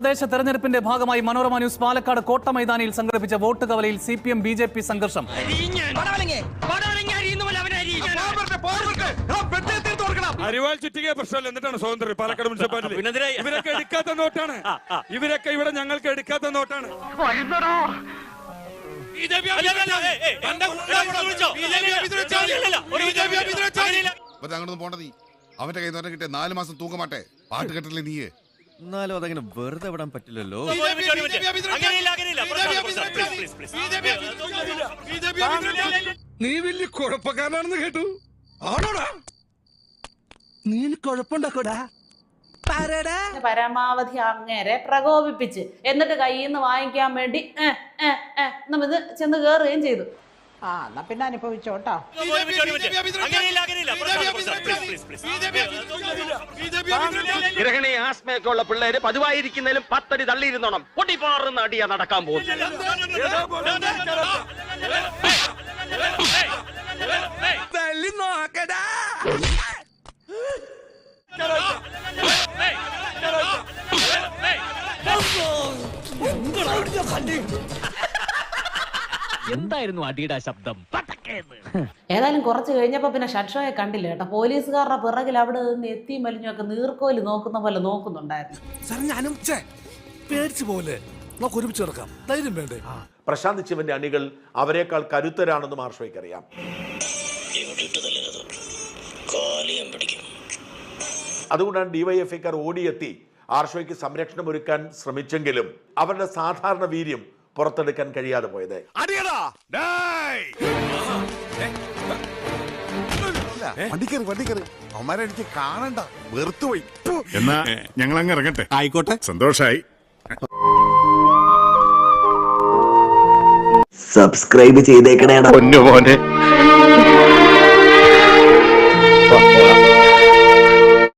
തദ്ദേശ തെരഞ്ഞെടുപ്പിന്റെ ഭാഗമായി മനോരമ ന്യൂസ് പാലക്കാട് കോട്ട മൈതാനിയിൽ സംഘടിപ്പിച്ച വോട്ട് കവലയിൽ C P M B J P സംഘർഷം. അരിവാൾ ചുറ്റിക പ്രശ്നമല്ല. എന്നിട്ടാണ് സ്വാതന്ത്ര്യം. പാലക്കാട് മുനിസിപ്പാലിറ്റി. ഇവരൊക്കെ എടുക്കാത്ത നോട്ടാണ്. ഇവരൊക്കെ ഇവിടെ ഞങ്ങൾക്ക് എടുക്കാത്ത നോട്ടാണ്. അവന്റെ കയ്യിൽ നിന്ന് കിട്ടിയ നാല് മാസം തൂക്കമാട്ടെ. പാട്ട് കെട്ടില്ലേ നീയ്? എന്നാലും അതങ്ങനെ വെറുതെ വിടാൻ പറ്റില്ലല്ലോ. നീ വലിയ കുഴപ്പക്കാരനാണെന്ന് കേട്ടു. ആണോടാ? നീ കുഴപ്പമുണ്ടാക്കൂടാ? പരമാവധി അങ്ങേരെ പ്രകോപിപ്പിച്ച് എന്നിട്ട് കയ്യിൽ നിന്ന് വാങ്ങിക്കാൻ വേണ്ടി ഇത് ചെന്ന് കയറുകയും ചെയ്തു. ആ എന്നാ പിന്നെ അനുഭവിച്ചോട്ടോ. ഗ്രഹണി ആസ്മയൊക്കെ ഉള്ള പിള്ളേര് പതിവായിരിക്കുന്നതിലും പത്തടി തള്ളിയിരുന്നോണം പൊട്ടിപ്പാറുന്ന അടിയാ നടക്കാൻ പോകുന്നത് എന്തായിരുന്നു അടിയുടെ ശബ്ദം ഏതായാലും കുറച്ച് കഴിഞ്ഞപ്പോൾ പിന്നെ ഷഡ്ഷോയെ കണ്ടില്ല കേട്ടോ. പോലീസുകാരുടെ പിറകിൽ അവിടെ നിന്ന് എത്തി മലിഞ്ഞൊക്കെ നീർക്കോൽ നോക്കുന്ന പോലെ നോക്കുന്നുണ്ടായിരുന്നു. സാർ ഞാനും ഛേ, പേടിച്ചു പോലെ നമുക്ക് ഒരുമിച്ച് ധൈര്യം വേണ്ടേ? പ്രശാന്ത് ശിവന്റെ അണികൾ അവരെക്കാൾ കരുത്തരാണെന്ന് മാർഷോയ്ക്ക് അറിയാം അതുകൊണ്ടാണ് ഡിവൈഎഫ്ഐക്കാർ ഓടിയെത്തി ആർഷോയ്ക്ക് സംരക്ഷണം ഒരുക്കാൻ ശ്രമിച്ചെങ്കിലും അവരുടെ സാധാരണ വീര്യം പുറത്തെടുക്കാൻ കഴിയാതെ പോയത്. എനിക്ക് കാണണ്ട. വെറുത്തുപോയി എന്നാ ഞങ്ങൾ അങ്ങ് ഇറങ്ങട്ടെ. ആയിക്കോട്ടെ. സന്തോഷായി. സബ്സ്ക്രൈബ് ചെയ്തേക്കണേടാ. പൊന്നു മോനെ